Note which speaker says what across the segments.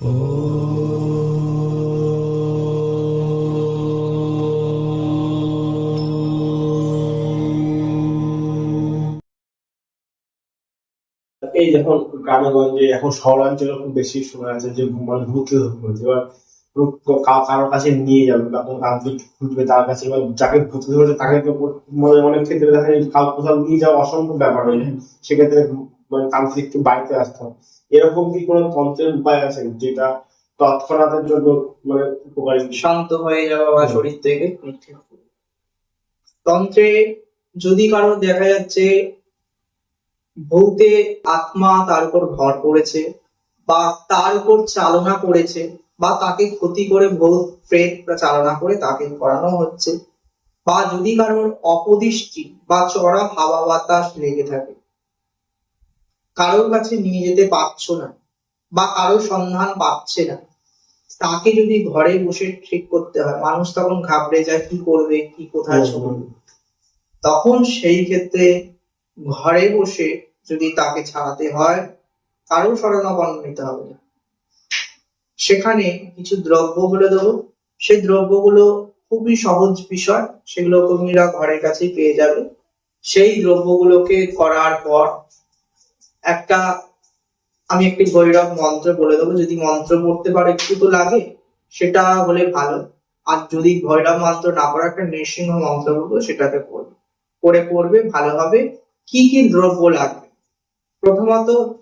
Speaker 1: এই যখন গ্রামে গঞ্জে এখন শহরাঞ্চলে খুব বেশি শোনা যাচ্ছে যে মানে ভূতে ধরেছে এবার কারোর কাছে নিয়ে যাবে বা কোনো তান্ত্রিক খুঁজবে তার কাছে, এবার যাকে ভূতে ধরেছে তাকে মানে অনেক ক্ষেত্রে দেখা যায় কোথাও নিয়ে যাওয়া অসম্ভব ব্যাপার হয়ে যায়। সেক্ষেত্রে মানে তান্ত্রিককে বাড়িতে আসতে হবে এরকম কি কোনো তন্ত্রের উপায় আছে যেটা তৎক্ষণাতের জন্য মানে উপকারী?
Speaker 2: শান্ত হয়ে যাওয়া বা শরীর থেকে তন্ত্রে যদি কারও দেখা যাচ্ছে ভূতে আত্মা তার উপর ভর করেছে বা তার উপর চালনা করেছে বা তাকে ক্ষতি করে ভূত প্রেত চালনা করে তাকে করানো হচ্ছে বা যদি কারোর অপদৃষ্টি বা চড়া হাওয়া বাতাস লেগে থাকে কারোর কাছে নিয়ে যেতে পারছ না বা কারোর সন্ধান পাচ্ছে না। তাকে যদি ঘরে বসে ঠিক করতে হয় মানুষ তখন ঘাবড়ে যায় কি করবে কি কোথায় ছড়বে তখন সেই ক্ষেত্রে ঘরে বসে যদি তাকে ছাড়াতে হয় কারও শরণাপন্ন নিতে হবে না। সেখানে কিছু দ্রব্য বলে দেবো। সেই দ্রব্যগুলো খুবই সহজ বিষয়। সেগুলো কর্মীরা ঘরের কাছেই পেয়ে যাবে। সেই দ্রব্যগুলোকে করার পর একটা, আমি একটি ভৈরব মন্ত্র বলে দেবো, যদি মন্ত্র পড়তে পারে একটু তো লাগে, সেটা হলে ভালো। আর যদি ভৈরব মন্ত্র না পারে একটা নৃসিংহ মন্ত্র বলব, সেটাতে পড়বে। করে পড়বে, ভালো হবে। কি কি দ্রব্য লাগবে? প্রথমত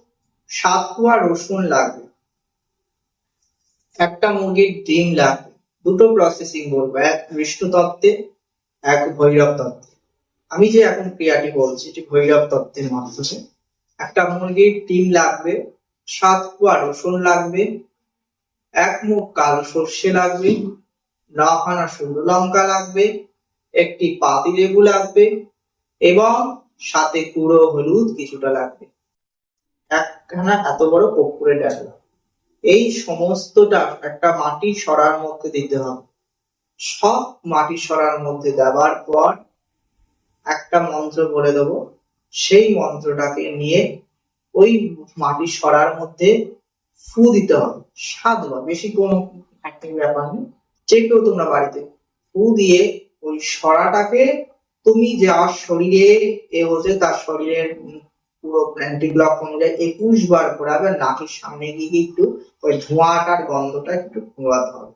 Speaker 2: সাত রসুন লাগবে। একটা মুরগির ডিম লাগবে। দুটো প্রসেসিং বলব এক বিষ্ণু তত্ত্বে, এক ভৈরব তত্ত্বে। আমি যে এখন ক্রিয়াটি বলছি, এটি ভৈরব তত্ত্বের মাধ্যমে। একটা মুরগির ডিম লাগবে, সাত কোয়া রসুন লাগবে, এক মুখ কালো সর্ষে লাগবে, নখানা শুকনো লঙ্কা লাগবে, একটি পাতি লেবু লাগবে এবং সাথে গুঁড়ো হলুদ কিছুটা লাগবে। একখানা এত বড় পুকুরে ডালা। এই সমস্তটা একটা মাটি সরার মধ্যে দিতে হবে। সব মাটি সরার মধ্যে দেওয়ার পর একটা মন্ত্র বলে দেবো সেই মন্ত্রটাকে নিয়ে ওই মাটির সরার মধ্যে ফু দিতে হবে। সাতবার বেশি কোনো acting ব্যাপার নেই। যে কেউ তোমরা বাড়িতে ফু দিয়ে ওই সরাটাকে তুমি যার শরীরে এ হচ্ছে তার শরীরের পুরো প্ল্যান্টিক ব্লক অনুযায়ী একুশ বার ঘোরাবে, নাকের সামনে গিয়ে একটু ওই ধোঁয়াটার গন্ধটা একটু ঘোরাতে হবে।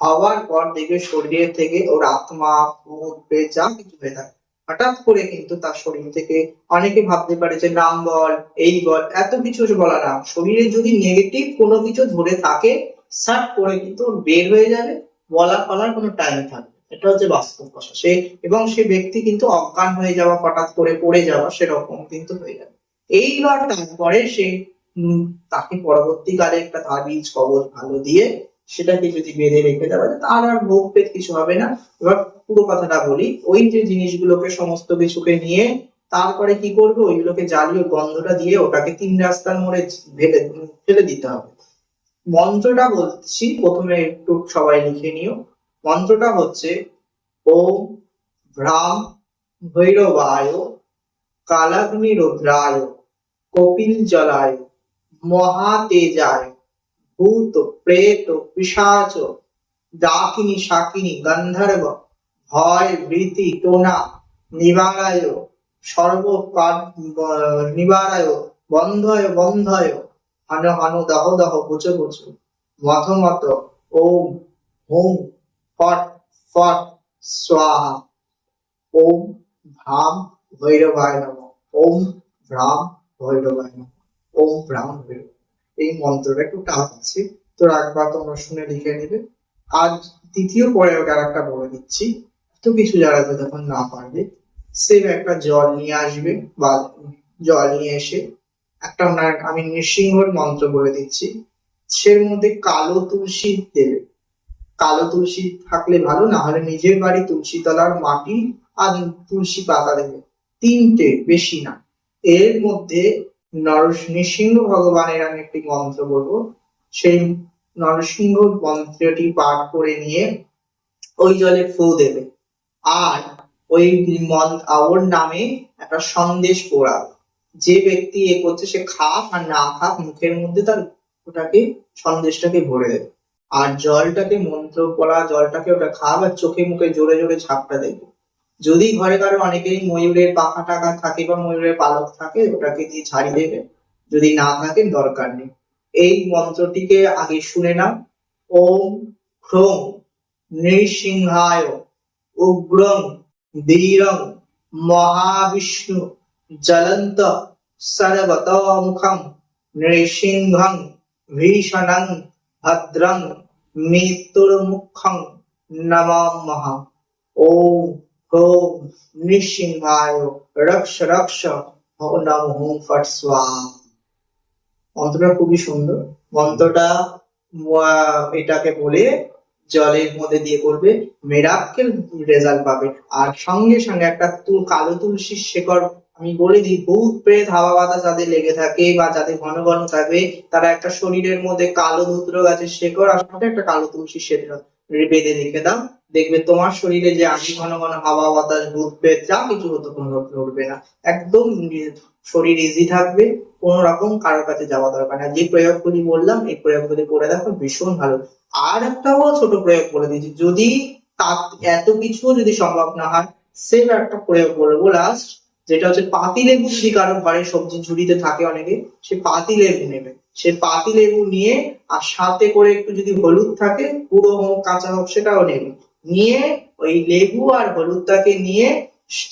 Speaker 2: হওয়ার পর দেখবে শরীরের থেকে ওর আত্মা ভূত যা কিছু হয়ে থাকে। হঠাৎ করে কিন্তু তার শরীর থেকে অনেকে ভাবতে পারে যে, নাম বল, এই বল, এত কিছু বলা না শরীরে যদি নেগেটিভ কোনো কিছু ধরে থাকে, সাট করে কিন্তু বের হয়ে যাবে বলা ফলার কোনো টাইম থাকবে এটা হচ্ছে বাস্তব কথা। সে এবং সে ব্যক্তি কিন্তু অজ্ঞান হয়ে যাওয়া, হঠাৎ করে পড়ে যাওয়া, সেরকম কিন্তু হয়ে যাবে। এইবার তারপরে সে তাকে পরবর্তীকালে একটা তাবিজ, কবজ, ভালো দিয়ে সেটাকে যদি বেঁধে রেখে দেওয়া যায় তার আর ভোগ পেট কিছু হবে না। এবার পুরো কথাটা বলি, ওই যে জিনিসগুলোকে সমস্ত কিছুকে নিয়ে তারপরে কি করবে? ওইগুলোকে জ্বালিয়ে গন্ধটা দিয়ে ওটাকে তিন রাস্তার মোড়ে ফেলে ফেলে দিতে হবে। মন্ত্রটা বলছি, প্রথমে একটু সবাই লিখে নিও। মন্ত্রটা হচ্ছে, ওম ভ্রাম ভৈরবায় কালাগ্নি রুদ্রায় কপিল জলায় মহাতেজায়। ভূত, প্রেত, পিশাচ, ডাকিনী, শাকিনী, গন্ধর্ব, ভয়, ভীতি, টোনা, নিবারায় সর্ব নিবারায়, বন্ধয় বন্ধয়, হন হন, দহ দহ বুচ বুচ মথ মত ওম, হুম, ফট ফট, স্বাহা, ওম, ভ্রাম, ভৈরবায় নম, ওম, ভ্রাম, ভৈরবায় নম, ওম, ভ্রাম ভৈরব এই মন্ত্রটা একটু টাফ আছে। তো একবার তোমরা শুনে লিখে নেবে। আজ দ্বিতীয় পরে আর একটা বলে দিচ্ছি। এত কিছু যারা তখন না পারবে সে একটা জল নিয়ে আসবে বা জল নিয়ে এসে একটা না- আমি নৃসিংহর মন্ত্র বলে দিচ্ছি। সের মধ্যে কালো তুলসী দেবে। কালো তুলসী থাকলে ভালো, না হলে নিজের বাড়ি তুলসী তলার মাটি আর তুলসী পাতা দেবে। তিনটে, বেশি না। এর মধ্যে নরস নৃসিংহ ভগবানের আমি একটি মন্ত্র বলব। সেই নরসিংহ মন্ত্রটি পাঠ করে নিয়ে ওই জলে ফু দেবে। আর ওই ওর নামে একটা সন্দেশ পোড়াবে। যে ব্যক্তি এ করছে, সে খাক আর না খাক, মুখের মধ্যে তার ওটাকে, সন্দেশটাকে ভরে দেবে। আর জলটাকে, মন্ত্র পড়া জলটাকে ওটা খাওয়া আর চোখে মুখে জোরে জোরে ঝাপটা দেবে। যদি ঘরে কারও অনেকেরই ময়ূরের পাখা টাকা থাকে বা ময়ূরের পালক থাকে, ওটাকে দিয়ে ছাড়িয়ে দেবে। যদি না থাকে দরকার নেই। এই মন্ত্রটিকে আগে শুনে নাও। ওম ক্রোম নৃসিংহায় উগ্রং ধীরং মহাবিষ্ণু জ্বলন্ত সর্বতোমুখম নৃসিংহং ভীষণং ভদ্রং মৃত্যুর্মুখং নমামহ ওম ও নমঃ ফট স্বাহা মন্ত্রটা খুবই সুন্দর। মন্ত্রটা এটাকে বলে জলের মধ্যে দিয়ে করবে মেরাক্কেল রেজাল্ট পাবে। আর সঙ্গে সঙ্গে একটা তুল, কালো তুলসীর শেকড় আমি বলে দিই ভূত প্রেত, হাওয়া বাতাস যাদের লেগে থাকে বা যাদের ঘন ঘন থাকবে তারা একটা শরীরের মধ্যে কালো ধুত্র গাছের শেকড় আর একটা কালো তুলসীর শেকড় বেঁধে রেখে দাও। দেখবে তোমার শরীরে যে আগে ঘন ঘন হাওয়া, বাতাস প্রেত, যা কিছু হতো কোনো উঠবে না। একদম শরীর ইজি থাকবে, কোনো রকম কারোর কাছে যাওয়া দরকার না। যে প্রয়োগগুলি বললাম, এই প্রয়োগগুলি করে দেখো, ভীষণ ভালো। আর একটাও ছোট প্রয়োগ বলে দিচ্ছি যদি এত কিছু যদি সম্ভব না হয় সেম একটা প্রয়োগ বলব লাস্ট যেটা হচ্ছে পাতি লেবু যদি কারও ঘরে সবজি ঝুড়িতে থাকে অনেকে, সে পাতি লেবু নেবে। সে পাতি লেবু নিয়ে আর সাথে করে একটু যদি হলুদ থাকে, পুরো হোক, কাঁচা হোক, সেটাও নেবে। নিয়ে, ওই লেবু আর হলুদটাকে নিয়ে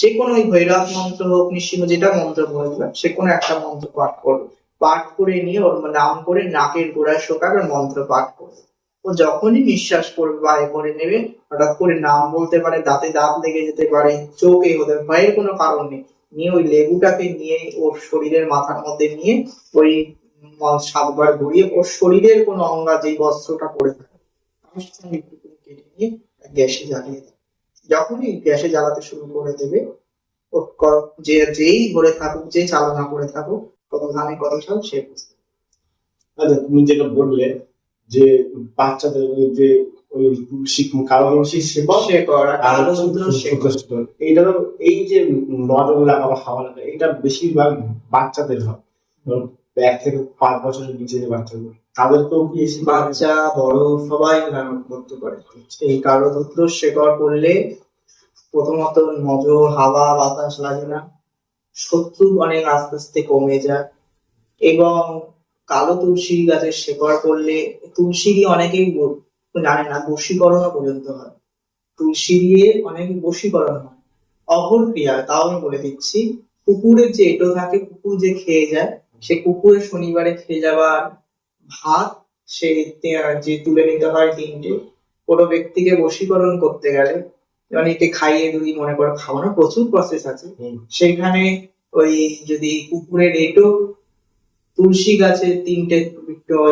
Speaker 2: যে কোনো ওই ভৈরব মন্ত্র হোক, নিঃসিংহ যেটা মন্ত্র বলছিলাম সে কোনো একটা মন্ত্র পাঠ করবে পাঠ করে নিয়ে ওর নাম করে নাকের গোড়ায় শোকাবে মন্ত্র পাঠ করবে ও যখনই নিঃশ্বাস করবে বা এ করে নেবে, হঠাৎ করে নাম বলতে পারে, দাঁতে দাঁত লেগে যেতে পারে, চোখে হতে পারে, ভয়ের কোনো কারণ নেই। নিয়ে ওই লেবুটাকে নিয়ে ওর শরীরের মাথার মধ্যে নিয়ে ওই সাতবার ঘুরিয়ে ওর শরীরের কোনো অঙ্গা যেই বস্ত্রটা পরে থাকে নিয়ে গ্যাসে জ্বালিয়ে দেবে। যখনই গ্যাসে জ্বালাতে শুরু করে দেবে যে যেই ধরে থাকুক যে চালনা করে থাকুক কত ধানে কত চাল সে বুঝতে
Speaker 1: আচ্ছা তুমি যেটা বললে যে বাচ্চাদের যে ওই
Speaker 2: করা
Speaker 1: আর। এইটারও এই যে নজর লাগা বা হাওয়া লাগা এটা বেশিরভাগ বাচ্চাদের হয়। এক থেকে পাঁচ বছরের নিচে যে বাচ্চাগুলো, তাদেরকেও কি
Speaker 2: বাচ্চা, বড় সবাই করতে পারে এই রুদ্র শেকড় করলে প্রথমত নজর, হাওয়া, বাতাস লাগে না। শত্রু অনেক আস্তে আস্তে কমে যায়। এবং কালো তুলসী গাছের শেকড় করলে তুলসী দিয়ে অনেকেই জানে না, বশীকরণও পর্যন্ত হয়। তুলসী দিয়ে অনেক বশীকরণ হয়। অপর ক্রিয়া, তাও আমি বলে দিচ্ছি। কুকুরের যে এটো থাকে কুকুর যে খেয়ে যায় সে কুকুরের শনিবারে খেয়ে যাওয়া ভাত সে যে তুলে নিতে হয় তিনটে কোনো ব্যক্তিকে বশীকরণ করতে গেলে অনেকে খাইয়ে যদি মনে করো খাওয়ানোর প্রচুর প্রসেস আছে। সেখানে ওই যদি কুকুরের এটো তুলসী গাছে তিনটে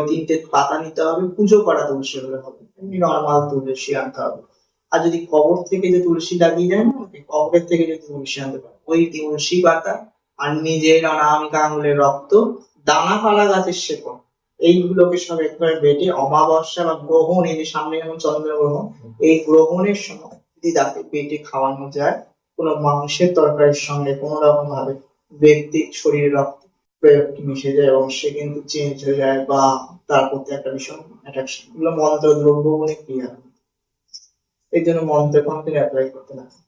Speaker 2: তিনটে পাতা নিতে হবে পুজো করা তুলসী হলে হবে নর্মাল তুলসী আনতে হবে আর যদি কবর থেকে যে তুলসী লাগিয়ে যায় না কবরের থেকে যদি তুলসী আনতে পারে ওই তুলসী পাতা আর নিজের অনামিকা আঙুলের রক্ত, দানা পালা গাছের শেকড়। এইগুলোকে সব একবার বেটে অমাবস্যা বা গ্রহণ, এই যে সামনে যেমন চন্দ্রগ্রহণ, এই গ্রহণের সময় যদি তাকে বেটে খাওয়ানো যায়, কোনো মাংসের তরকারির সঙ্গে কোনো রকম ভাবে ব্যক্তির শরীরে রক্ত প্রয়োগটি মিশে যায় এবং সে কিন্তু চেঞ্জ হয়ে যায় বা তার প্রতি একটা ভীষণ অ্যাট্রাকশন এগুলো মন্ত্র দ্রব্য বলে ক্রিয়া। এই জন্য মন্ত্র কন্টেন্ট অ্যাপ্লাই করতে লাগে